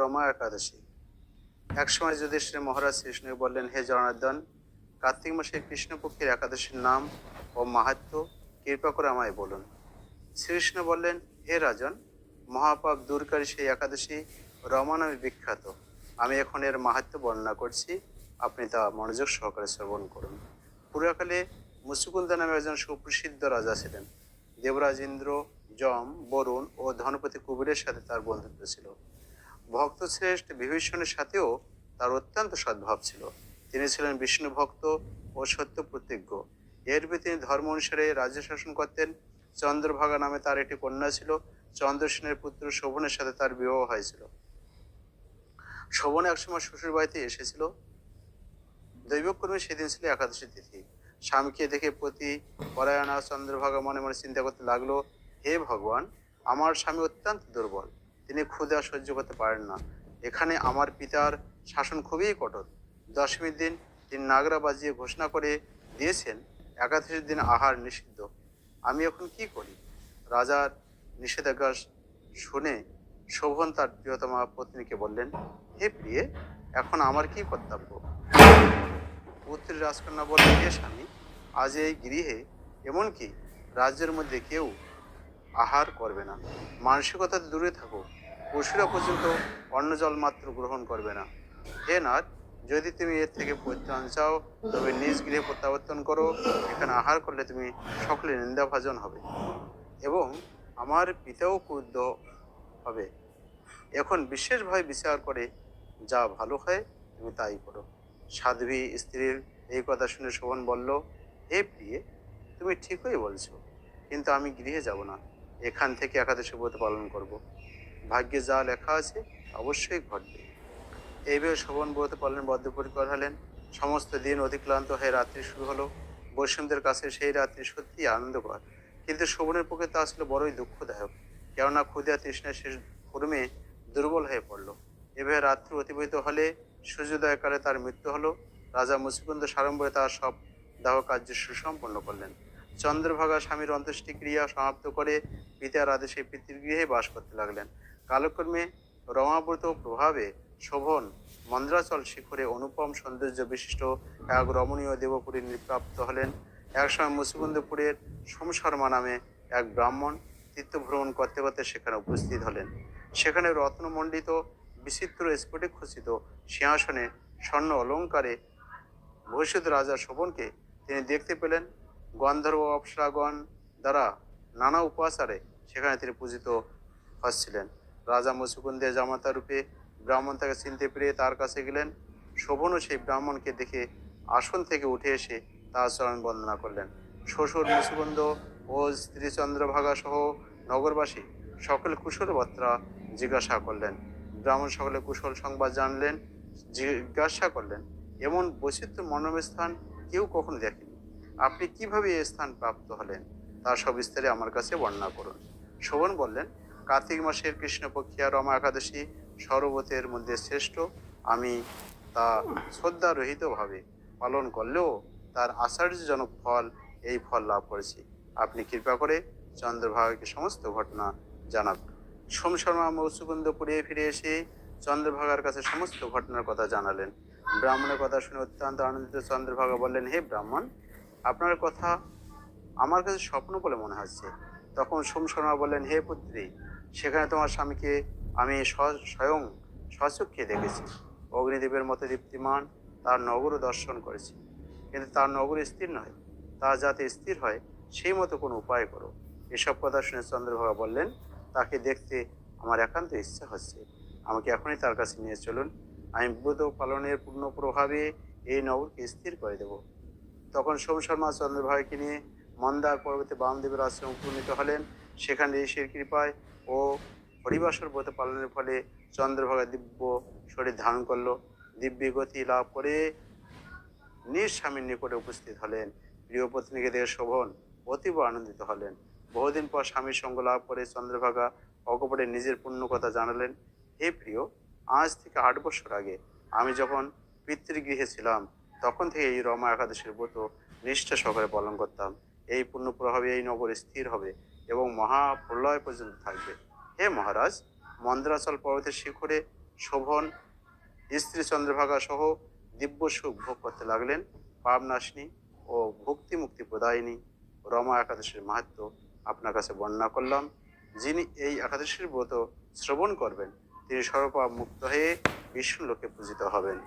রমা একাদশী। এক একসময় যুধিষ্ঠির মহারাজ কৃষ্ণকে বললেন, হে জনার্দন, কার্তিক মাসের কৃষ্ণপক্ষের একাদশীর নাম ও মাহাত্ম কৃপা করে আমায় বলুন। শ্রীকৃষ্ণ বললেন, হে রাজন, মহাপাপ দূরকারী সেই একাদশী রমা নামে বিখ্যাত। আমি এখন এর মাহাত্ম বর্ণনা করছি। আপনি তা মনোযোগ সহকারে শ্রবণ করুন। পুরাকালে মুসুকুন্দা নামে একজন সুপ্রসিদ্ধ রাজা ছিলেন। দেবরাজ ইন্দ্র, যম, বরুণ ও ধনপতি কুবেরের সাথে তার বন্ধুত্ব ছিল। ভক্ত শ্রেষ্ঠ বিভীষণের সাথেও তার অত্যন্ত সদ্ভাব ছিল। তিনি ছিলেন বিষ্ণু ভক্ত ও সত্য প্রতিজ্ঞ এরপর তিনি ধর্ম অনুসারে রাজ্য শাসন করতেন। চন্দ্রভাগা নামে তার একটি কন্যা ছিল। চন্দ্রসেনের পুত্র শোভনের সাথে তার বিবাহ হয়েছিল। শোভন একসময় শ্বশুর বাড়িতে এসেছিল। দৈবক্রমে সেদিন ছিল একাদশী তিথি। স্বামীকে দেখে প্রতি পরায়ণা চন্দ্রভাগা মনে মনে চিন্তা করতে লাগল, হে ভগবান, আমার স্বামী অত্যন্ত দুর্বল। তিনি ক্ষুধা সহ্য করতে পারেন না। এখানে আমার পিতার শাসন খুবই কঠোর। দশমীর দিন তিনি নাগরা বাজিয়ে ঘোষণা করে দিয়েছেন, একাদশীর দিন আহার নিষিদ্ধ। আমি এখন কি করি? রাজার নিষেধাজ্ঞা শুনে শোভন তার প্রিয়তমা পত্নীকে বললেন, হে প্রিয়ে, এখন আমার কি কর্তব্য? পুত্রী রাজকন্যা বললেন, হে স্বামী, আজ এই গৃহে এমনকি রাজ্যের মধ্যে কেউ আহার করবে না। মানসিকতা দূরে থাকো পশুরা পর্যন্ত অন্ন জল মাত্র গ্রহণ করবে না। হে নাথ, যদি তুমি এর থেকে পরিত্রাণ চাও, তবে নিজ গৃহে প্রত্যাবর্তন করো, এখানে আহার করলে তুমি সকলে নিন্দাভাজন হবে এবং আমার পিতাও ক্রুদ্ধ হবে। এখন বিশেষভাবে বিচার করে যা ভালো হয়, তুমি তাই করো। সাধ্বী স্ত্রীর এই কথা শুনে শোভন বলল, হে প্রিয়ে, তুমি ঠিকই বলছো, কিন্তু আমি গৃহে যাব না। এখান থেকে একাদশী ব্রত পালন করব। ভাগ্যে যা লেখা আছে, অবশ্যই ঘটবে। এইভাবে শোভন ব্রত পালন বদ্ধপরিকর হলেন। সমস্ত দিন অতিক্লান্ত হয়ে রাত্রি শুরু হলো। বৈষ্ণবদের কাছে সেই রাত্রি সত্যি আনন্দকর। কিন্তু শোভনের পক্ষে তা আসলে বড়ই দুঃখদায়ক। কেননা ক্ষুদা তৃষ্ণা শেষ কর্মে দুর্বল হয়ে পড়ল। এভাবে রাত্রি অতিবাহিত হলে সূর্যোদয়কালে তার মৃত্যু হলো। রাজা মুসিকুন্দ সাড়ম্বরে তার সব দাহ কার্য সুসম্পন্ন করলেন। চন্দ্রভাগা স্বামীর অন্ত্যেষ্টি ক্রিয়া সমাপ্ত করে পিতার আদেশে পিতৃগৃহে বাস করতে লাগলেন। কালক্রমে রমাব্রত প্রভাবে শোভন মন্দ্রাচল শিখরে অনুপম সৌন্দর্য বিশিষ্ট এক রমণীয় দেবপুরী নিপ্রাপ্ত হলেন। একসময় মুসিকুন্দপুরের সোমশর্মা নামে এক ব্রাহ্মণ তীর্থভ্রমণ করতে করতে সেখানে উপস্থিত হলেন। সেখানে রত্নমণ্ডিত বিচিত্র স্ফটিক খচিত সিংহাসনে স্বর্ণ অলঙ্কারে ভবিষ্যৎ রাজা শোভনকে তিনি দেখতে পেলেন। গন্ধর্ব অপ্সরাগণ দ্বারা নানা উপাচারে সেখানে তিনি পূজিত হচ্ছিলেন। রাজা মুসুকুন্দের জামাতা রূপে ব্রাহ্মণ তাকে চিনতে পেরে তার কাছে গেলেন। শোভনও সেই ব্রাহ্মণকে দেখে আসন থেকে উঠে এসে তার চরণ বন্দনা করলেন। শ্বশুর মুসুকুন্দ ও স্ত্রী চন্দ্রভাগা সহ নগরবাসী সকল বার্তা জিজ্ঞাসা করলেন। ব্রাহ্মণ সকলে কুশল সংবাদ জানলেন, জিজ্ঞাসা করলেন, এমন বৈচিত্র্য মনোরম স্থান কেউ কখনো দেখেনি। আপনি কীভাবে এ স্থান প্রাপ্ত হলেন? তা সব বিস্তারে আমার কাছে বর্ণনা করুন। শোভন বললেন কার্তিক মাসের কৃষ্ণপক্ষিয়া রমা একাদশী সর্বতের মধ্যে শ্রেষ্ঠ। আমি তা শ্রদ্ধারহিতভাবে পালন করলেও তার আশ্চর্যজনক ফল, এই ফল লাভ করেছি। আপনি কৃপা করে চন্দ্রভাগাকে সমস্ত ঘটনা জানাবেন সোম শর্মা মৌসুকুন্দপুরে ফিরে এসে চন্দ্রভাগার কাছে সমস্ত ঘটনার কথা জানালেন। ব্রাহ্মণের কথা শুনে অত্যন্ত আনন্দিত চন্দ্রভাগা বললেন, হে ব্রাহ্মণ, আপনার কথা আমার কাছে স্বপ্ন বলে মনে হচ্ছে। তখন সোম শর্মা বললেন, হে পুত্রী সেখানে তোমার স্বামীকে আমি স্ব- স্বয়ং স্বচক্ষে দেখেছি। অগ্নিদেবের মতো দীপ্তিমান তার নগরও দর্শন করেছি। কিন্তু তার নগর স্থির নয় তা যাতে স্থির হয় সেই মতো কোনো উপায় করো। এসব কথা শুনে চন্দ্রভাগা বললেন, তাকে দেখতে আমার একান্ত ইচ্ছা হচ্ছে। আমাকে এখনই তার কাছে নিয়ে চলুন। আমি ব্রত পালনের পূর্ণ প্রভাবে এই নগরকে স্থির করে দেব। তখন সোম শর্মা চন্দ্রভাইকে নিয়ে মন্দার পর্বতে বামদেবের আশ্রম উপনীত হলেন। সেখানে ঋষির কৃপায় ও হরিবাসর ব্রত পালনের ফলে চন্দ্রভাগা দিব্য শরীর ধারণ করল। দিব্য গতি লাভ করে নিজ স্বামীর নিকটে উপস্থিত হলেন। প্রিয় পত্নীকে দেখে শোভন অতীব আনন্দিত হলেন। বহুদিন পর স্বামীর সঙ্গ লাভ করে চন্দ্রভাগা অকপটে নিজের পূর্ণ কথা জানালেন, হে প্রিয়, আজ থেকে আট বছর আগে আমি যখন পিতৃগৃহে ছিলাম, তখন থেকে এই রমা একাদশীর ব্রত নিষ্ঠা সহকারে পালন করতাম। এই পূর্ণ প্রভাবে এই নগরে স্থির হবে। এবং মহা প্রলয় পর্যন্ত থাকবে। হে মহারাজ, মন্দ্রাচল পর্বতের শিখরে শোভন, স্ত্রী চন্দ্রভাগা সহ দিব্য সুখ ভোগ করতে লাগলেন পাবনাশিনী ও ভক্তি মুক্তি প্রদায়িনী রমা একাদশীর মাহাত্ম আপনার কাছে বর্ণনা করলাম। যিনি এই একাদশীর ব্রত শ্রবণ করবেন, তিনি সর্বপাপ মুক্ত হয়ে বিষ্ণু লোকে পূজিত হবেন।